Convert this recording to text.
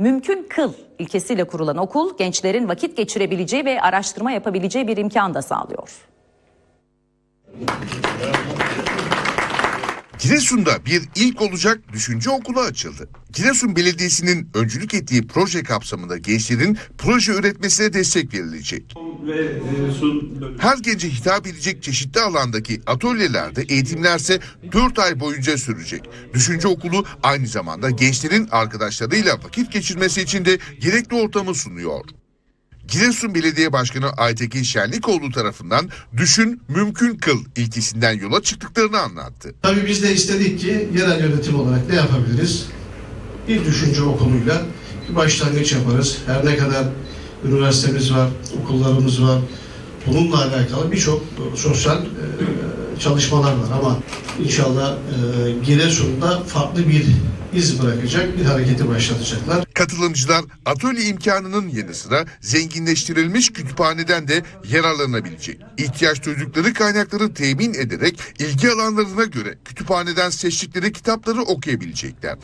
Mümkün kıl ilkesiyle kurulan okul gençlerin vakit geçirebileceği ve araştırma yapabileceği bir imkan da sağlıyor. Giresun'da bir ilk olacak düşünce okulu açıldı. Giresun Belediyesi'nin öncülük ettiği proje kapsamında gençlerin proje üretmesine destek verilecek. Ve e, bölümü. Her gence hitap edecek çeşitli alandaki atölyelerde eğitimlerse 4 ay boyunca sürecek. Düşünce okulu aynı zamanda gençlerin arkadaşlarıyla vakit geçirmesi için de gerekli ortamı sunuyor. Giresun Belediye Başkanı Aytekin Şenlikoğlu tarafından düşün mümkün kıl ilkesinden yola çıktıklarını anlattı. Tabii biz de istedik ki yerel yönetim olarak ne yapabiliriz? Bir düşünce okuluyla bir başlangıç yaparız. Her ne kadar üniversitemiz var, okullarımız var. Bununla alakalı birçok e, sosyal e, çalışmalar var ama inşallah e, Giresun'da farklı bir iz bırakacak bir hareketi başlatacaklar. Katılımcılar atölye imkanının yanı sıra zenginleştirilmiş kütüphaneden de yararlanabilecek. İhtiyaç duydukları kaynakları temin ederek ilgi alanlarına göre kütüphaneden seçtikleri kitapları okuyabilecekler.